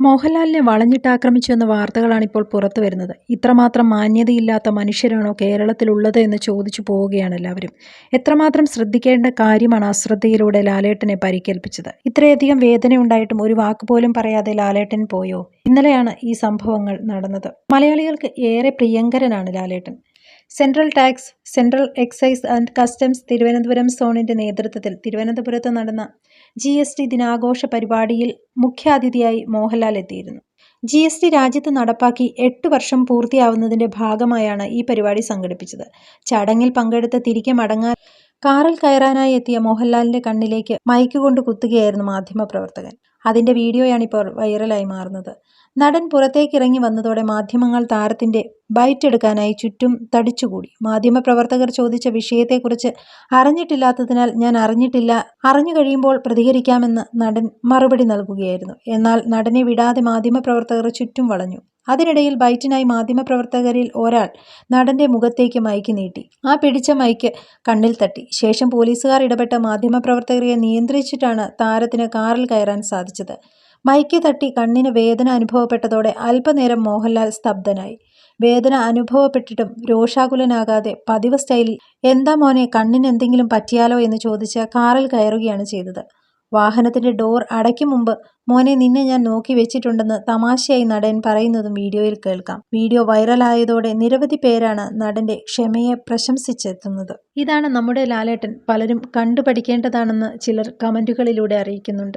മോഹൻലാലിനെ വളഞ്ഞിട്ടാക്രമിച്ചു എന്ന വാർത്തകളാണ് ഇപ്പോൾ പുറത്തു വരുന്നത്. ഇത്രമാത്രം മാന്യതയില്ലാത്ത മനുഷ്യരാണോ കേരളത്തിലുള്ളത് എന്ന് ചോദിച്ചു പോവുകയാണ് എല്ലാവരും. എത്രമാത്രം ശ്രദ്ധിക്കേണ്ട കാര്യമാണ് അശ്രദ്ധയിലൂടെ ലാലേട്ടനെ പരിക്കേൽപ്പിച്ചത്? ഇത്രയധികം വേദനയുണ്ടായിട്ടും ഒരു വാക്ക് പോലും പറയാതെ ലാലേട്ടൻ പോയോ? ഇന്നലെയാണ് ഈ സംഭവങ്ങൾ നടന്നത്. മലയാളികൾക്ക് ഏറെ പ്രിയങ്കരനാണ് Lalettan. Central tax central excise and customs Thiruvananthapuram സോണിന്റെ നേതൃത്വത്തിൽ തിരുവനന്തപുരത്ത് നടന്ന ജി എസ് ടി ദിനാഘോഷ പരിപാടിയിൽ മുഖ്യാതിഥിയായി മോഹൻലാൽ എത്തിയിരുന്നു. ജി എസ് ടി രാജ്യത്ത് നടപ്പാക്കി എട്ട് വർഷം പൂർത്തിയാവുന്നതിന്റെ ഭാഗമായാണ് ഈ പരിപാടി സംഘടിപ്പിച്ചത്. ചടങ്ങിൽ പങ്കെടുത്ത തിരികെ മടങ്ങാൻ കാറിൽ കയറാനായി എത്തിയ മോഹൻലാലിന്റെ കണ്ണിലേക്ക് മൈക്ക് കൊണ്ട് കുത്തുകയായിരുന്നു മാധ്യമപ്രവർത്തകൻ അതിന്റെ വീഡിയോയാണ് ഇപ്പോൾ വൈറലായി മാറുന്നത്. നടൻ പുറത്തേക്കിറങ്ങി വന്നതോടെ മാധ്യമങ്ങൾ താരത്തിന്റെ ബൈറ്റ് എടുക്കാനായി ചുറ്റും തടിച്ചുകൂടി. മാധ്യമപ്രവർത്തകർ ചോദിച്ച വിഷയത്തെക്കുറിച്ച് അറിഞ്ഞിട്ടില്ലാത്തതിനാൽ ഞാൻ അറിഞ്ഞിട്ടില്ല. അറിഞ്ഞു കഴിയുമ്പോൾ പ്രതികരിക്കാമെന്ന് നടൻ മറുപടി നൽകുകയായിരുന്നു. എന്നാൽ നടനെ വിടാതെ മാധ്യമപ്രവർത്തകർ ചുറ്റും വളഞ്ഞു. അതിനിടയിൽ ബൈറ്റിനായി മാധ്യമപ്രവർത്തകരിൽ ഒരാൾ നടന്റെ മുഖത്തേക്ക് മൈക്ക് നീട്ടി. ആ പിടിച്ച മൈക്ക് കണ്ണിൽ തട്ടി. ശേഷം പോലീസുകാർ ഇടപെട്ട മാധ്യമപ്രവർത്തകരെ നിയന്ത്രിച്ചിട്ടാണ് താരത്തിന് കാറിൽ കയറാൻ സാധിച്ചത്. മൈക്ക് തട്ടി കണ്ണിന് വേദന അനുഭവപ്പെട്ടതോടെ അല്പനേരം മോഹൻലാൽ സ്തബ്ധനായി. വേദന അനുഭവപ്പെട്ടിട്ടും രോഷാകുലനാകാതെ പതിവ് സ്റ്റൈലിൽ എന്താ മോനെ കണ്ണിന് എന്തെങ്കിലും പറ്റിയാലോ? എന്ന് ചോദിച്ച് കാറിൽ കയറുകയാണ് ചെയ്തത്. വാഹനത്തിന്റെ ഡോർ അടയ്ക്കും മുമ്പ് മോനെ നിന്നെ ഞാൻ നോക്കി വെച്ചിട്ടുണ്ടെന്ന് തമാശയായി നടൻ പറയുന്നതും വീഡിയോയിൽ കേൾക്കാം. വീഡിയോ വൈറലായതോടെ നിരവധി പേരാണ് നടന്റെ ക്ഷമയെ പ്രശംസിച്ചെത്തുന്നത്. ഇതാണ് നമ്മുടെ ലാലേട്ടൻ പലരും കണ്ടുപഠിക്കേണ്ടതാണെന്ന് ചിലർ കമന്റുകളിലൂടെ അറിയിക്കുന്നുണ്ട്.